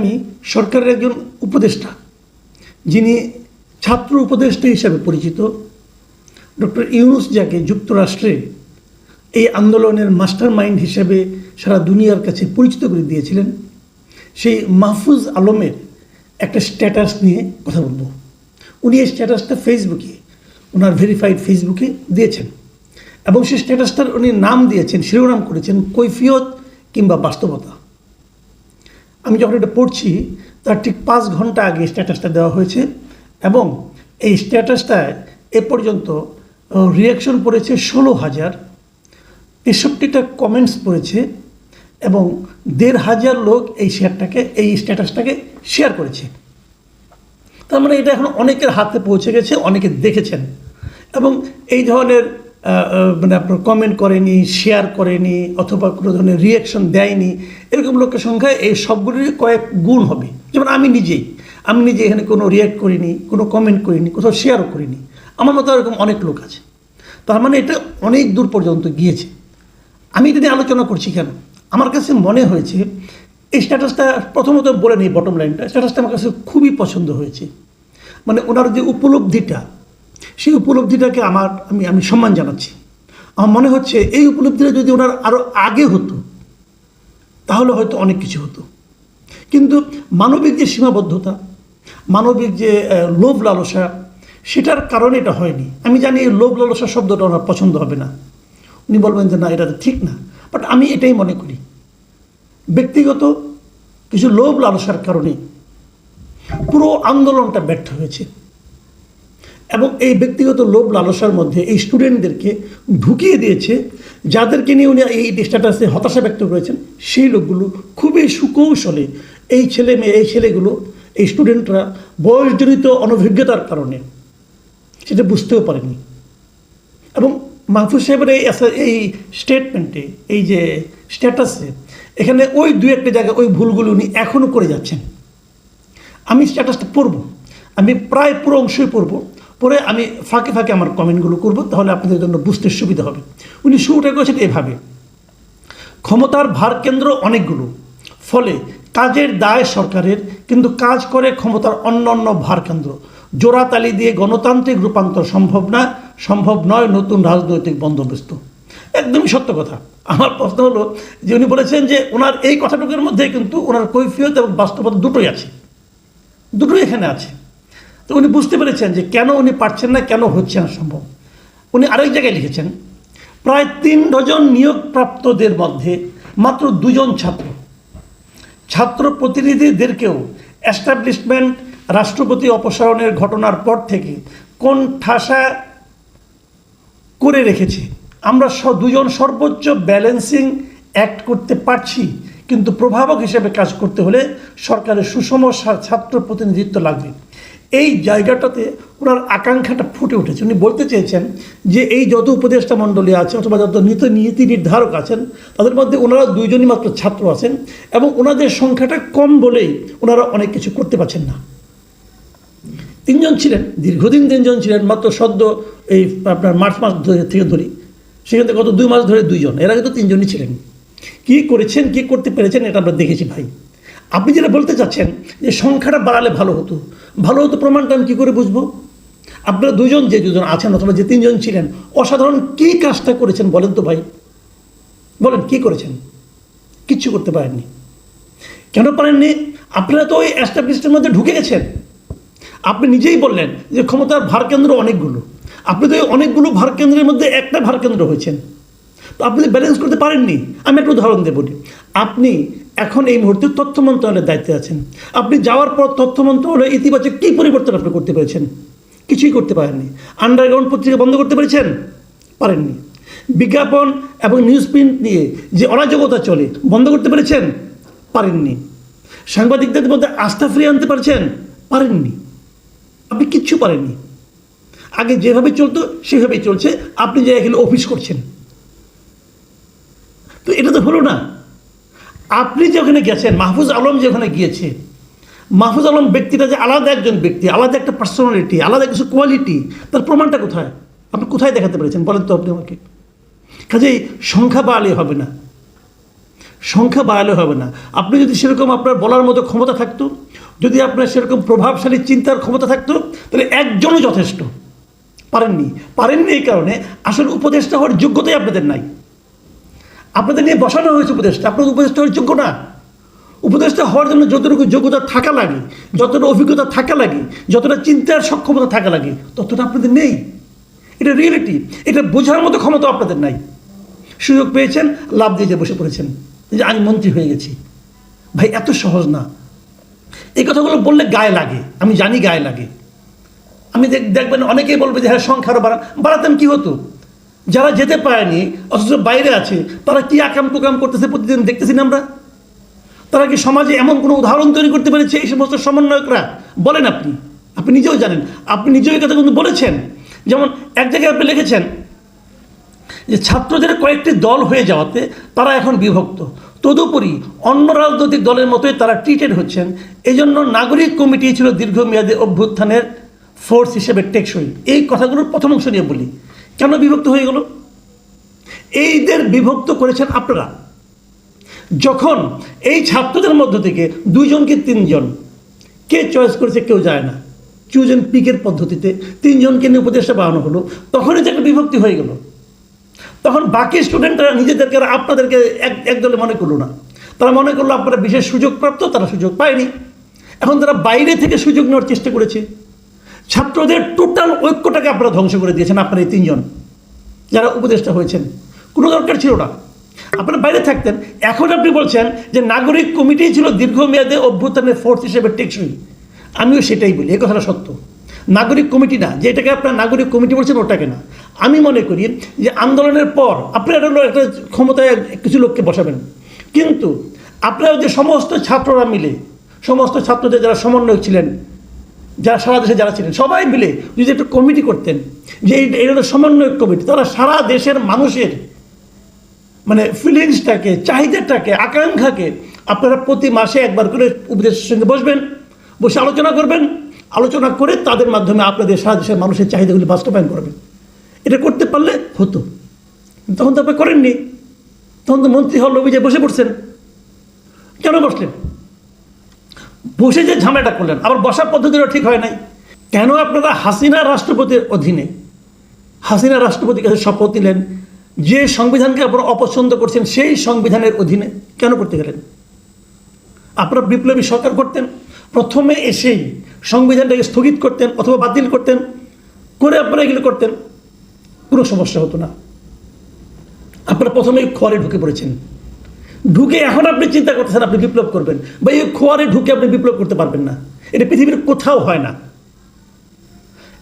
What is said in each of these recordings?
আমি সরকারের একজন উপদেষ্টা, যিনি ছাত্র উপদেষ্টা হিসাবে পরিচিত। ডক্টর ইউনুস যাকে যুক্তরাষ্ট্রে এই আন্দোলনের মাস্টার মাইন্ড হিসেবে সারা দুনিয়ার কাছে পরিচিত করে দিয়েছিলেন, সেই মাহফুজ আলমের একটা স্ট্যাটাস নিয়ে কথা বলব। উনি এই স্ট্যাটাসটা ফেসবুকে, ওনার ভেরিফাইড ফেসবুকে দিয়েছেন এবং সেই স্ট্যাটাসটার উনি নাম দিয়েছেন, শিরোনাম করেছেন কৈফিয়ত কিংবা বাস্তবতা। আমি যখন এটা পড়ছি, তার ঠিক পাঁচ ঘণ্টা আগে স্ট্যাটাসটা দেওয়া হয়েছে এবং এই স্ট্যাটাসটায় এ পর্যন্ত রিয়াকশন পড়েছে ষোলো হাজার, তেষট্টিটা কমেন্টস পড়েছে এবং দেড় হাজার লোক এই শেয়ারটাকে এই স্ট্যাটাসটাকে শেয়ার করেছে। তার মানে এটা এখন অনেকের হাতে পৌঁছে গেছে, অনেকে দেখেছেন এবং এই ধরনের মানে আপনার কমেন্ট করেনি শেয়ার করেনি, অথবা কোনো ধরনের রিয়াকশন দেয়নি, এরকম লোকের সংখ্যা এই সবগুলির কয়েক গুণ হবে। যেমন আমি নিজেই, আমি নিজে এখানে কোনো রিয়াক্ট করিনি, কোনো কমেন্ট করিনি, কোথাও শেয়ারও করিনি। আমার মতো এরকম অনেক লোক আছে। তার মানে এটা অনেক দূর পর্যন্ত গিয়েছে। আমি এটা নিয়ে আলোচনা করছি কেন? আমার কাছে মনে হয়েছে, এই স্ট্যাটাসটা প্রথমত বলে নেই বটম লাইনটা স্ট্যাটাসটা আমার কাছে খুবই পছন্দ হয়েছে। মানে ওনার যে উপলব্ধিটা সেই উপলব্ধিটাকে আমার, আমি আমি সম্মান জানাচ্ছি। আমার মনে হচ্ছে এই উপলব্ধিটা যদি ওনার আরও আগে হতো, তাহলে হয়তো অনেক কিছু হতো। কিন্তু মানবিক যে সীমাবদ্ধতা, মানবিক যে লোভ লালসা, সেটার কারণে এটা হয়নি। আমি জানি এই লোভ লালসা শব্দটা ওনার পছন্দ হবে না। উনি বলবেন যে না, এটা ঠিক না। বাট আমি এটাই মনে করি। ব্যক্তিগত কিছু লোভ লালসার কারণে পুরো আন্দোলনটা ব্যর্থ হয়েছে। এবং এই ব্যক্তিগত লোভ লালসার মধ্যে এই স্টুডেন্টদেরকে ঢুকিয়ে দিয়েছে, যাদেরকে নিয়ে উনি এই স্ট্যাটাসে হতাশা ব্যক্ত করেছেন, সেই লোকগুলো খুবই সুকৌশলে এই ছেলে মেয়ে, এই ছেলেগুলো, এই স্টুডেন্টরা বয়সজনিত অনভিজ্ঞতার কারণে সেটা বুঝতেও পারেনি। এবং মাহফুজ সাহেবের এই এই স্টেটমেন্টে এই যে স্ট্যাটাসে এখানে ওই দু একটা জায়গায় ওই ভুলগুলো উনি এখনও করে যাচ্ছেন। আমি স্ট্যাটাসটা পড়ব, আমি প্রায় পুরো অংশই পড়ব। পরে আমি ফাঁকে ফাঁকে আমার কমেন্টগুলো করব, তাহলে আপনাদের জন্য বুঝতে সুবিধা হবে। উনি শুরুটা করেছেন এভাবে। ক্ষমতার ভার কেন্দ্র অনেকগুলো, ফলে কাজের দায় সরকারের, কিন্তু কাজ করে ক্ষমতার অন্য অন্য ভার কেন্দ্র। জোড়াতালি দিয়ে গণতান্ত্রিক রূপান্তর সম্ভব না, সম্ভব নয় নতুন রাজনৈতিক বন্দোবস্ত। একদমই সত্য কথা। আমার প্রশ্ন হলো যে উনি বলেছেন যে ওনার এই কথাটুকুর মধ্যে কিন্তু ওনার কৈফিয়ত এবং বাস্তবতা দুটোই আছে। দুটোই এখানে আছে। তো উনি বুঝতে পেরেছেন যে কেন উনি পারছেন না, কেন হচ্ছে না সম্ভব। উনি আরেক জায়গায় লিখেছেন, প্রায় তিন ডজন নিয়োগপ্রাপ্তদের মধ্যে মাত্র দুজন ছাত্র। ছাত্র প্রতিনিধিদেরকেও এস্টাবলিশমেন্ট, রাষ্ট্রপতি অপসারণের ঘটনার পর থেকে কোন ঠাসা করে রেখেছে। আমরা স- দুজন সর্বোচ্চ ব্যালেন্সিং অ্যাক্ট করতে পারছি, কিন্তু প্রভাবক হিসেবে কাজ করতে হলে সরকারের সুষম ছাত্র প্রতিনিধিত্ব লাগবে। এই জায়গাটাতে ওনার আকাঙ্ক্ষাটা ফুটে উঠেছে। উনি বলতে চেয়েছেন যে এই যত উপদেষ্টা মণ্ডলী আছে অথবা যত নীতি নীতি নির্ধারক আছেন, তাদের মধ্যে ওনারা দুইজনই মাত্র ছাত্র আছেন এবং ওনাদের সংখ্যাটা কম বলেই ওনারা অনেক কিছু করতে পারছেন না। তিনজন ছিলেন, দীর্ঘদিন তিনজন ছিলেন, মাত্র সদ্য এই আপনার মার্চ মাস থেকে ধরি। সেখান থেকে গত দুই মাস ধরে দুইজন, এর আগে তো তিনজনই ছিলেন। কি করেছেন, কি করতে পেরেছেন, এটা আমরা দেখেছি ভাই। আপনি যেটা বলতে চাচ্ছেন যে সংখ্যাটা বাড়ালে ভালো হতো। ভালো হতো প্রমাণটা আমি কী করে বুঝব? আপনারা দুজন যে দুজন আছেন অথবা যে তিনজন ছিলেন, অসাধারণ কী কাজটা করেছেন বলেন তো ভাই? বলেন, কি করেছেন? কিচ্ছু করতে পারেননি। কেন পারেননি? আপনারা তো ওই অ্যাস্টাবলিশমেন্টের মধ্যে ঢুকে গেছেন। আপনি নিজেই বললেন যে ক্ষমতার ভারকেন্দ্র অনেকগুলো। আপনি তো অনেকগুলো ভারকেন্দ্রের মধ্যে একটা ভারকেন্দ্র হয়েছেন। তো আপনি ব্যালেন্স করতে পারেননি। আমি একটা উদাহরণ দেব আপনি এখন এই মুহূর্তে তথ্য মন্ত্রণালয়ের দায়িত্বে আছেন। আপনি যাওয়ার পর তথ্য মন্ত্রণালয়ে ইতিবাচক কী পরিবর্তন আপনি করতে পেরেছেন? কিছুই করতে পারেননি। আন্ডারগ্রাউন্ড পত্রিকা বন্ধ করতে পেরেছেন? পারেননি। বিজ্ঞাপন এবং নিউজ প্রিন্ট নিয়ে যে অরাজকতা চলে, বন্ধ করতে পেরেছেন? পারেননি। সাংবাদিকদের মধ্যে আস্থা ফিরিয়ে আনতে পারছেন? পারেননি। আপনি কিচ্ছু পারেননি। আগে যেভাবে চলতো, সেভাবেই চলছে। আপনি যে এখানে অফিস করছেন। তো এটা তো হলো না। আপনি যে ওখানে গেছেন, মাহফুজ আলম যে ওখানে গিয়েছে, মাহফুজ আলম ব্যক্তিটা যে আলাদা একজন ব্যক্তি, আলাদা একটা পার্সোনালিটি আলাদা কিছু কোয়ালিটি তার প্রমাণটা কোথায়? আপনি কোথায় দেখাতে পেরেছেন? বলেন তো আপনি আমাকে। কাজেই সংখ্যা বাড়ালে হবে না। সংখ্যা বাড়ালে হবে না। আপনি যদি সেরকম আপনার বলার মতো ক্ষমতা থাকতো, যদি আপনার সেরকম প্রভাবশালী চিন্তার ক্ষমতা থাকতো, তাহলে একজনও যথেষ্ট। পারেননি। পারেননি এই কারণে আসলে উপদেষ্টা হওয়ার যোগ্যতাই আপনাদের নাই। আপনাদের নিয়ে বসানো হয়েছে উপদেষ্টা আপনাদের উপদেষ্টা হওয়ার যোগ্য না। উপদেষ্টা হওয়ার জন্য যতটুকু যোগ্যতা থাকা লাগে, যতটা অভিজ্ঞতা থাকা লাগে, যতটা চিন্তার সক্ষমতা থাকা লাগে, ততটা আপনাদের নেই। এটা রিয়েলিটি এটা বোঝার মতো ক্ষমতা আপনাদের নাই। সুযোগ পেয়েছেন, লাভ দিয়ে বসে পড়েছেন। যে আমি মন্ত্রী হয়ে গেছি। ভাই, এত সহজ না। এই কথাগুলো বললে গায়ে লাগে। আমি জানি গায়ে লাগে। আমি দেখ- দেখবেন অনেকেই বলবে যে হ্যাঁ সংখ্যা আরও বাড়ান বাড়াতাম কী হতো? যারা যেতে পারেনি, অথচ বাইরে আছে, তারা কি আকাম কুকাম করতেছে প্রতিদিন দেখতেছি না আমরা? তারা কি সমাজে এমন কোনো উদাহরণ তৈরি করতে পেরেছে এই সমস্ত সমন্বয়করা? বলেন আপনি। আপনি নিজেও জানেন। আপনি নিজেও কথা কিন্তু বলেছেন। যেমন এক জায়গায় আপনি লিখেছেন যে, ছাত্রদের কয়েকটি দল হয়ে যাওয়াতে তারা এখন বিভক্ত। তদুপরি অন্য রাজনৈতিক দলের মতোই তারা ট্রিটেড হচ্ছেন। এই জন্য নাগরিক কমিটি ছিল দীর্ঘমেয়াদী অভ্যুত্থানের ফোর্স হিসেবে টেকসই। এই কথাগুলোর প্রথম অংশ নিয়ে বলি। কেন বিভক্ত হয়ে গেল? এইদের বিভক্ত করেছেন আপনারা। যখন এই ছাত্রদের মধ্য থেকে দুইজনকে তিনজন, কে চয়েস করেছে কেউ যায় না। চুজন পিকের পদ্ধতিতে তিনজনকে নিয়ে উপদেশটা বানানো হলো, তখনই একটা বিভক্তি হয়ে গেল। তখন বাকি স্টুডেন্টরা নিজেদেরকে আপনাদেরকে এক একদলে মনে করল না। তারা মনে করল আপনারা বিশেষ সুযোগ প্রাপ্ত তারা সুযোগ পায়নি। এখন তারা বাইরে থেকে সুযোগ নেওয়ার চেষ্টা করেছে। ছাত্রদের টোটাল ঐক্যটাকে আপনারা ধ্বংস করে দিয়েছেন, আপনারা এই তিনজন। যারা উপদেষ্টা হয়েছেন, কোনো দরকার ছিল না। আপনারা বাইরে থাকতেন। এখন আপনি বলছেন যে নাগরিক কমিটি ছিল দীর্ঘমেয়াদে অভ্যুত্থানের ফোর্স হিসেবে টেকসই। আমিও সেটাই বলি এই কথাটা সত্য। নাগরিক কমিটি না, যে এটাকে আপনার নাগরিক কমিটি বলছেন ওটাকে না আমি মনে করি যে আন্দোলনের পর আপনারা একটা ক্ষমতায় কিছু লোককে বসাবেন। কিন্তু আপনারা যে সমস্ত ছাত্ররা মিলে, সমস্ত ছাত্রদের যারা সমন্বয়ক ছিলেন যারা সারা দেশে যারা ছিলেন, সবাই মিলে যদি একটা কমিটি করতেন, যে এটা সমন্বয় কমিটি তারা সারা দেশের মানুষের মানে ফিলিংসটাকে চাহিদাটাকে, আকাঙ্ক্ষাকে আপনারা প্রতি মাসে একবার করে উপদেশের সঙ্গে বসবেন, বসে আলোচনা করবেন, আলোচনা করে তাদের মাধ্যমে আপনাদের সারা দেশের মানুষের চাহিদাগুলি বাস্তবায়ন করবেন। এটা করতে পারলে হতো। তখন তো আপনি করেননি। তখন তো মন্ত্রী হল অভিযায় বসে পড়ছেন। কেন বসলেন? বসে যে ঝামেলাটা করলেন, আবার বসার পদ্ধতিটা ঠিক হয় নাই। কেন আপনারা হাসিনা রাষ্ট্রপতির অধীনে, হাসিনা রাষ্ট্রপতির কাছে শপথ নিলেন, যে সংবিধানকে আপনারা অপছন্দ করছেন সেই সংবিধানের অধীনে কেন করতে গেলেন? আপনারা বিপ্লবী সরকার করতেন, প্রথমে এসেই সংবিধানটাকে স্থগিত করতেন অথবা বাতিল করতেন, করে আপনারা এগুলো করতেন, কোনো সমস্যা হতো না। আপনারা প্রথমেই খোয়ারে ঢুকে পড়েছেন। ঢুকে এখন আপনি চিন্তা করতেছেন, আপনি বিপ্লব করবেন। বা এই খোয়ারে ঢুকে আপনি বিপ্লব করতে পারবেন না। এটা পৃথিবীর কোথাও হয় না।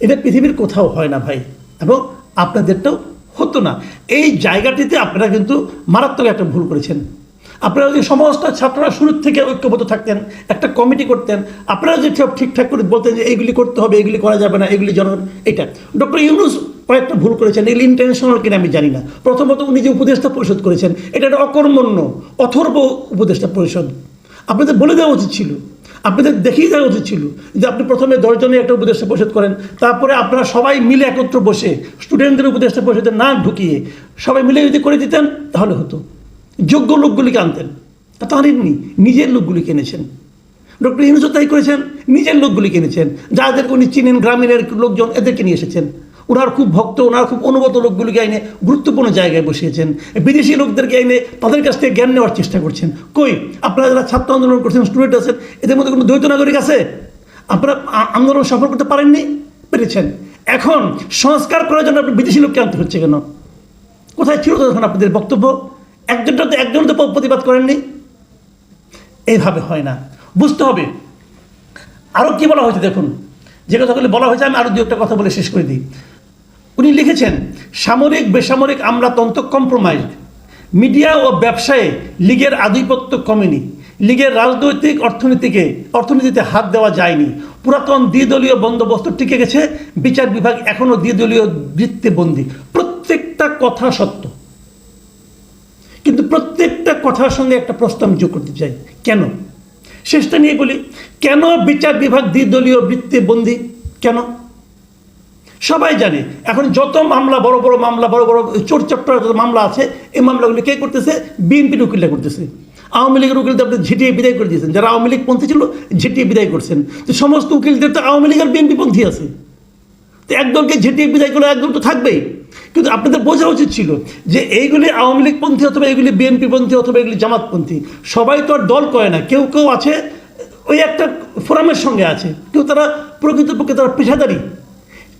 এটা পৃথিবীর কোথাও হয় না ভাই। এবং আপনাদেরটাও হতো না। এই জায়গাটিতে আপনারা কিন্তু মারাত্মক একটা ভুল করেছেন। আপনারা যদি সমস্ত ছাত্ররা শুরুর থেকে ঐক্যবদ্ধ থাকতেন, একটা কমিটি করতেন, আপনারা যদি সব ঠিকঠাক করে বলতেন যে এইগুলি করতে হবে এগুলি করা যাবে না এগুলি জন এটা ডক্টর ইউনুস কয়েকটা ভুল করেছেন, এগুলি ইন্টারন্যাশনাল কিনা আমি জানি না। প্রথমত উনি যে উপদেষ্টা পরিষদ করেছেন, এটা একটা অকর্মণ্য, অথর্ব উপদেষ্টা পরিষদ। আপনাদের বলে দেওয়া উচিত ছিল, আপনাদের দেখিয়ে দেওয়া উচিত ছিল যে আপনি প্রথমে দশজনের একটা উপদেষ্টা পরিষদ করেন, তারপরে আপনারা সবাই মিলে একত্র বসে স্টুডেন্টদের উপদেষ্টা পরিষদে না ঢুকিয়ে সবাই মিলে যদি করে দিতেন, তাহলে হতো। যোগ্য লোকগুলিকে আনতেন। তা আনেননি নিজের লোকগুলিকে এনেছেন। ডক্টর ইউনুসও তাই করেছেন, নিজের লোকগুলি কিনেছেন যাদেরকে উনি চিনেন গ্রামীণের লোকজন এদেরকে নিয়ে এসেছেন। ওনার খুব ভক্ত ওনার খুব অনুগত লোকগুলিকে এনে গুরুত্বপূর্ণ জায়গায় বসিয়েছেন। বিদেশি লোকদেরকে এনে তাদের কাছ থেকে জ্ঞান নেওয়ার চেষ্টা করছেন। কই, আপনারা যারা ছাত্র আন্দোলন করছেন স্টুডেন্ট আছেন, এদের মধ্যে কোনো দ্বৈত নাগরিক আছে? আপনারা আন্দোলন সফল করতে পারেননি? পেরেছেন। এখন সংস্কার করার জন্য আপনি বিদেশি লোককে আনতে হচ্ছে কেন? কোথায় ছিল তখন আপনাদের বক্তব্য? একজনটা তো একজন তো প্রতিবাদ করেননি। এইভাবে হয় না। বুঝতে হবে। আরও কি বলা হয়েছে দেখুন। যে কথাগুলি বলা হয়েছে, আমি আরও দু একটা কথা বলে শেষ করে দিই। উনি লিখেছেন, সামরিক, বেসামরিক আমলাতন্ত্র কম্প্রোমাইজ মিডিয়া ও ব্যবসায়ে লীগের আধিপত্য কমেনি। লীগের রাজনৈতিক অর্থনীতিকে অর্থনীতিতে হাত দেওয়া যায়নি। পুরাতন দ্বিদলীয় বন্দোবস্ত টিকে গেছে। বিচার বিভাগ এখনও দ্বিদলীয় বৃত্তে বন্দী প্রত্যেকটা কথা সত্য। কিন্তু প্রত্যেকটা কথার সঙ্গে একটা প্রশ্ন আমি যোগ করতে চাই। কেন? শেষটা নিয়ে বলি, কেন বিচার বিভাগ দ্বিদলীয় বৃত্তে বন্দী? কেন? সবাই জানে, এখন যত মামলা, বড় বড় মামলা, বড় বড় চোর চট্টর যত মামলা আছে, এই মামলাগুলি কে করতেছে? বিএনপির উকিলরা করতেছে। আওয়ামী লীগের উকিলদের আপনি ঝিটিয়ে বিদায় করে দিয়েছেন। যারা আওয়ামী লীগ পন্থী ছিল, ঝিটিয়ে বিদায় করছেন। তো সমস্ত উকিলদের তো আওয়ামী লীগের বিএনপি পন্থী আছে। তো একদলকে ঝেঁটিয়ে বিদায় করে একদল তো থাকবেই। কিন্তু আপনাদের বোঝা উচিত ছিল যে এইগুলি আওয়ামী লীগপন্থী অথবা এগুলি বিএনপি পন্থী অথবা এগুলি জামাতপন্থী সবাই তো আর দল করে না, কেউ কেউ আছে, ওই একটা ফোরামের সঙ্গে আছে, কেউ তারা প্রকৃতপক্ষে তারা পেশাদারি।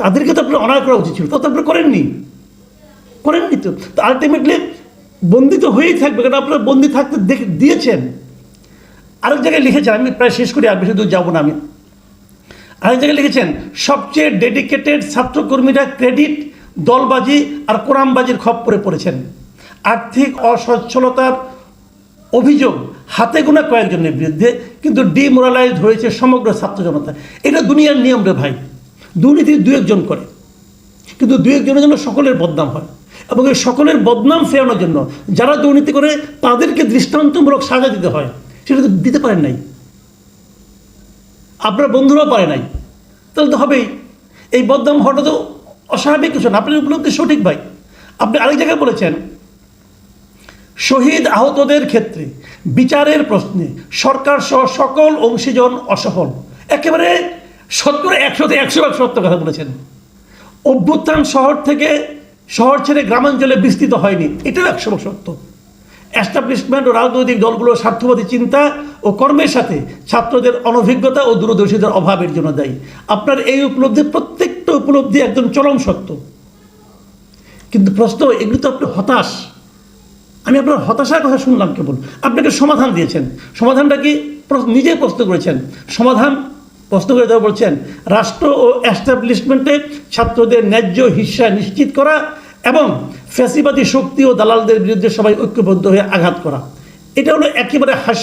তাদেরকে তো আপনার অনার করা উচিত ছিল, তা তো আপনারা করেননি। করেননি তো। আলটিমেটলি বন্দি তো হয়েই থাকবে, কারণ আপনারা বন্দি থাকতে দেখে, দিয়েছেন। আরেক জায়গায় লিখেছেন, আমি প্রায় শেষ করি, আর বেশি দূর যাব না আমি। আরেক জায়গায় লিখেছেন, সবচেয়ে ডেডিকেটেড ছাত্রকর্মীরা ক্রেডিট দলবাজি আর কোরআনবাজির খপ্পরে পড়েছেন। আর্থিক অসচ্ছলতার অভিযোগ হাতে গোনা কয়েকজনের বিরুদ্ধে কিন্তু ডিমোরালাইজড হয়েছে সমগ্র ছাত্র জনতা। এটা দুনিয়ার নিয়ম রে ভাই। দুর্নীতি দু একজন করে। কিন্তু দু একজনের জন্য সকলের বদনাম হয়। এবং এই সকলের বদনাম ফেরানোর জন্য যারা দুর্নীতি করে, তাদেরকে দৃষ্টান্তমূলক সাজা দিতে হয়। সেটা তো দিতে পারেন নাই। আপনার বন্ধুরাও পারে নাই। তাহলে তো হবেই। এই বদনাম তো অস্বাভাবিক কিছু না। আপনার উপলব্ধি সঠিক ভাই। আপনি আরেক জায়গায় বলেছেন, শহীদ আহতদের ক্ষেত্রে বিচারের প্রশ্নে সরকার সহ সকল অংশীজন অসফল। একেবারে সত্তর একশোতে একশো ভাগ সত্য কথা বলেছেন। অভ্যুত্থান শহর থেকে শহর ছেড়ে গ্রামাঞ্চলে বিস্তৃত হয়নি। এটাও একশো সত্য। অ্যাস্টাবলিশমেন্ট ও রাজনৈতিক দলগুলোর স্বার্থবাদী চিন্তা ও কর্মের সাথে ছাত্রদের অনভিজ্ঞতা ও দূরদর্শীদের অভাবের জন্য দায়ী। আপনার এই উপলব্ধি, প্রত্যেকটা উপলব্ধি একদম চরম সত্য। কিন্তু প্রশ্ন, এগুলো তো আপনি হতাশ। আমি আপনার হতাশার কথা শুনলাম কেবল। আপনাকে সমাধান দিয়েছেন। সমাধানটা কি? নিজেই প্রশ্ন করেছেন। সমাধান, প্রশ্ন করে দেওয়া বলছেন, রাষ্ট্র ও এস্টাবলিশমেন্টে ছাত্রদের ন্যায্য হিস্সা নিশ্চিত করা এবং ফ্যাসিবাদী শক্তি ও দালালদের বিরুদ্ধে সবাই ঐক্যবদ্ধ হয়ে আঘাত করা। এটা হলো একেবারে হাস্য